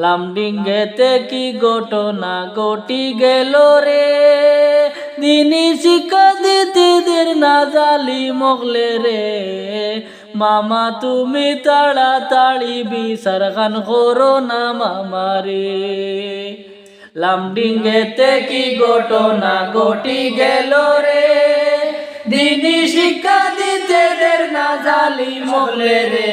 লামডিঙ্গেতে কি ঘটনা ঘটি গেল রে? দিনী শিক্ষা দিতিদের না জালি মগলে রে। মামা, তুমি তাড়াতাড়ি বিচার খান করো না মামা রে। লামডিঙ্গেতে কি ঘটনা ঘটি গেল রে? দিনী শিক্ষা দিতে না জালি মগলে রে।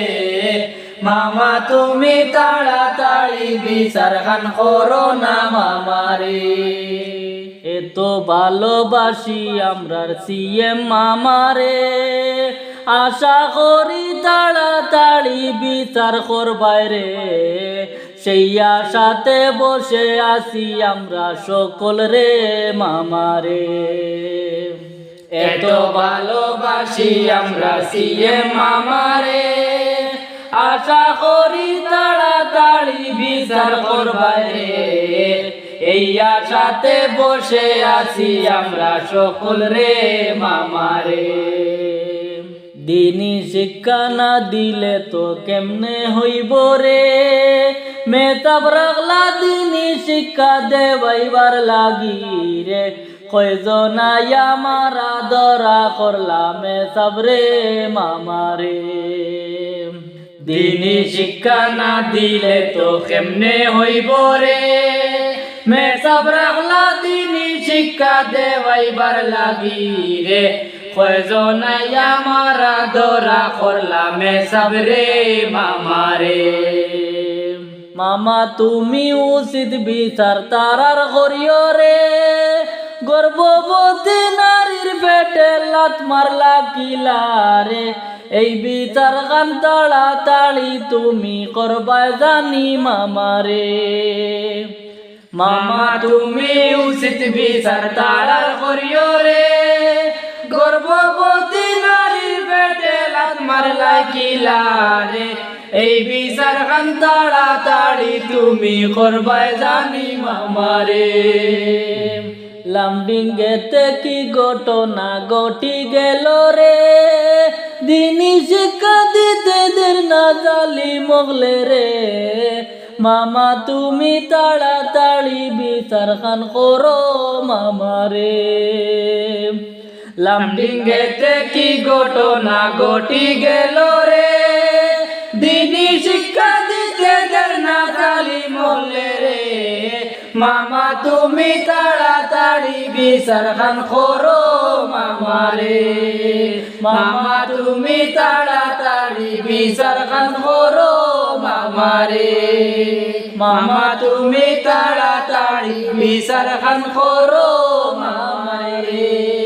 মামা, তুমি তাড়াতাড়ি বিচার খান করো না মামারে। এত ভালোবাসি আমরার সিএম মামারে। আশা করি তাড়াতাড়ি বিচার করবাই রে সেই আশাতে বসে আছি আমরা সকল রে মামারে। এত ভালোবাসি আমরা সিএম মামারে। আশা করি তাড়াতাড়ি বিচার করবারে। এই আশাতে বসে আছি আমরা সকল রে মামারে। দিনী শিক্ষা না দিলে তো কেমনে হইব রে? মেতাব রাখলা দিনী শিক্ষা দেবাইবার লাগি রে। কয়জনাই আমারা দরা করলাম সাবরে মামারে। দিনী শিক্ষা না দিলে তো কেমনে হইব রে? মে সব রাখলা দিনী শিক্ষা দেওয়াইবার লাগি রে। কয়জনাই আমারা দরা করলাম সব রে মামারে মামা, তুমি উচিত বিচার তারার করিও রে। গর্ভবতী নারীর পেটে লাত মারলা কিলা রে। এই বিচার গান তাড়াতাড়ি তুমি করবাই জানি মামারে। মামা, তুমি উচিত বিচার তাড়ার করিও রে। গর্ভবতী নারীর পেটে লাত মারলা এই বিচার গান তাড়াতাড়ি তুমি করবাই জানি মামারে। লামডিঙ্গেতে কি ঘটনা ঘটি গেল রে? দিনী শিক্ষা দিতে দের না জালি মগলে রে। মামা, তুমি তাড়াতাড়ি বিচার খান করো মামা রে। লামডিঙ্গেতে কি ঘটনা ঘটি গেল রে। দিনী শিক্ষা দিতে দের না জালি মগলে রে। মামা, তুমি তাড়াতাড়ি বিচার খান করো মামারে মামা তুমি তাড়াতাড়ি বিচার খান করো মামারে মামা তুমি তাড়াতাড়ি বিচার খান করো মামারে